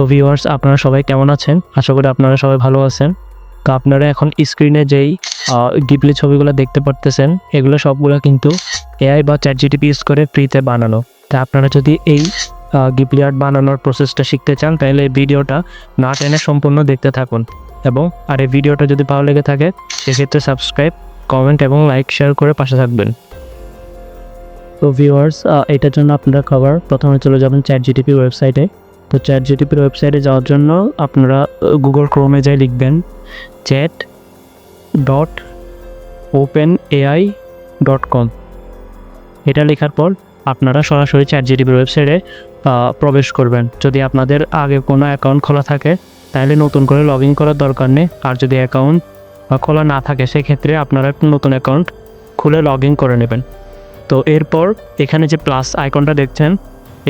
তো ভিউয়ার্স আপনারা সবাই কেমন আছেন? আশা করি আপনারা সবাই ভালো আছেন। তো আপনারা এখন স্ক্রিনে যেই ডিপলি ছবিগুলো দেখতে পারতেছেন, এগুলো সবগুলো কিন্তু এআই বা চ্যাট জিটিপি ইউজ করে ফ্রিতে বানানো। তা আপনারা যদি এই গিপলি আর্ট বানানোর প্রসেসটা শিখতে চান, তাহলে এই ভিডিওটা না টেনে সম্পূর্ণ দেখতে থাকুন। এবং, আর এই ভিডিওটা যদি ভালো লেগে থাকে, সেক্ষেত্রে সাবস্ক্রাইব কমেন্ট এবং লাইক শেয়ার করে পাশে থাকবেন। তো ভিউয়ার্স এটার জন্য আপনারা খাবার প্রথমে চলে যাবেন চ্যাট জিটিপি ওয়েবসাইটে তো চ্যাট জিটিপির ওয়েবসাইটে যাওয়ার জন্য আপনারা গুগল ক্রোমে যাই লিখবেন chat dot open AI dot com এটা লেখার পর আপনারা সরাসরি চ্যাট জিটিপির ওয়েবসাইটে প্রবেশ করবেন। যদি আপনাদের আগে কোনো অ্যাকাউন্ট খোলা থাকে, তাহলে নতুন করে লগ ইন করার দরকার নেই। আর যদি অ্যাকাউন্ট খোলা না থাকে, সেক্ষেত্রে আপনারা একটা নতুন অ্যাকাউন্ট খুলে লগ ইন করে নেবেন। তো এরপর এখানে যে প্লাস আইকনটা দেখছেন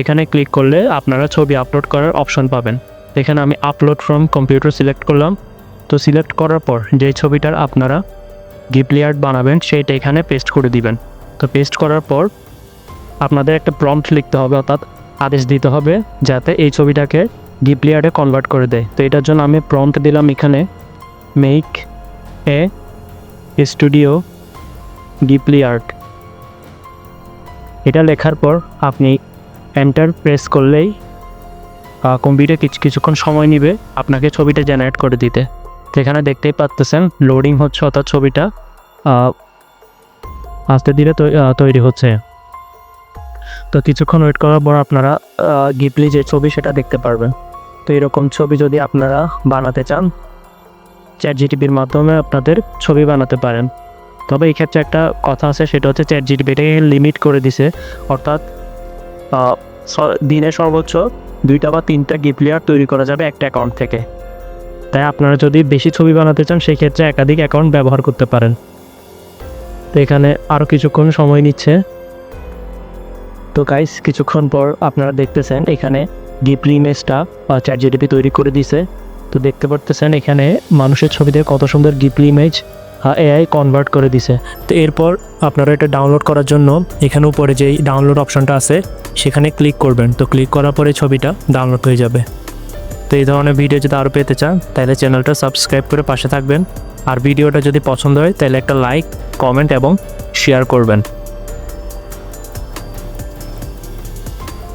এখানে ক্লিক করলে আপনারা ছবি আপলোড করার অপশন পাবেন। এখানে আমি আপলোড ফ্রম কম্পিউটার সিলেক্ট করলাম। তো সিলেক্ট করার পর যে ছবিটার আপনারা আর্ট বানাবেন সেইটা এখানে পেস্ট করে দিবেন। তো পেস্ট করার পর আপনাদের একটা প্রম্পট লিখতে হবে, অর্থাৎ আদেশ দিতে হবে যাতে এই ছবিটাকে আর্টে কনভার্ট করে দেয়। তো এটার জন্য আমি প্রম্পট দিলাম এখানে make a studio Ghibli art এটা লেখার পর আপনি এন্টার প্রেস করলেই কম্পিউটার কিছু, কিছুক্ষণ সময় নেবে আপনাকে ছবিটা জেনারেট করে দিতে। তো এখানে দেখতেই পাচ্তেছেন লোডিং হচ্ছে অর্থাৎ ছবিটা আস্তে ধীরে তৈরি হচ্ছে। তো কিছুক্ষণ ওয়েট করার পর আপনারা গিপলি যে ছবি সেটা দেখতে পারবেন। তো এরকম ছবি যদি আপনারা বানাতে চান চ্যাট জিটিপির মাধ্যমে আপনাদের ছবি বানাতে পারেন। তবে এই ক্ষেত্রে একটা কথা আছে, সেটা হচ্ছে চ্যাট জিটিপি এটাকে লিমিট করে দিছে, অর্থাৎ দিনে সর্বোচ্চ দুইটা বা তিনটা গিফট লেয়ার তৈরি করা যাবে একটা অ্যাকাউন্ট থেকে। তাই আপনারা যদি বেশি ছবি বানাতে চান সেই ক্ষেত্রে একাধিক অ্যাকাউন্ট ব্যবহার করতে পারেন। তো এখানে আরও কিছুক্ষণ সময় নিচ্ছে। তো গাইস কিছুক্ষণ পর আপনারা দেখতেছেন এখানে গিফট ইমেজটা চ্যাট জিটিপি তৈরি করে দিছে। তো দেখতে পারতেছেন এখানে মানুষের ছবিতে কত সুন্দর গিফট ইমেজ এআই কনভার্ট করে দিছে। তো এরপর আপনারা এটা ডাউনলোড করার জন্য এখানে উপরে যেই ডাউনলোড অপশনটা আছে, সেখানে ক্লিক করবেন। তো ক্লিক করার পরে ছবিটা ডাউনলোড হয়ে যাবে। তো এই ধরনের ভিডিও যদি আরও পেতে চান, তাহলে চ্যানেলটা সাবস্ক্রাইব করে পাশে থাকবেন। আর ভিডিওটা যদি পছন্দ হয়, তাহলে একটা লাইক কমেন্ট এবং শেয়ার করবেন।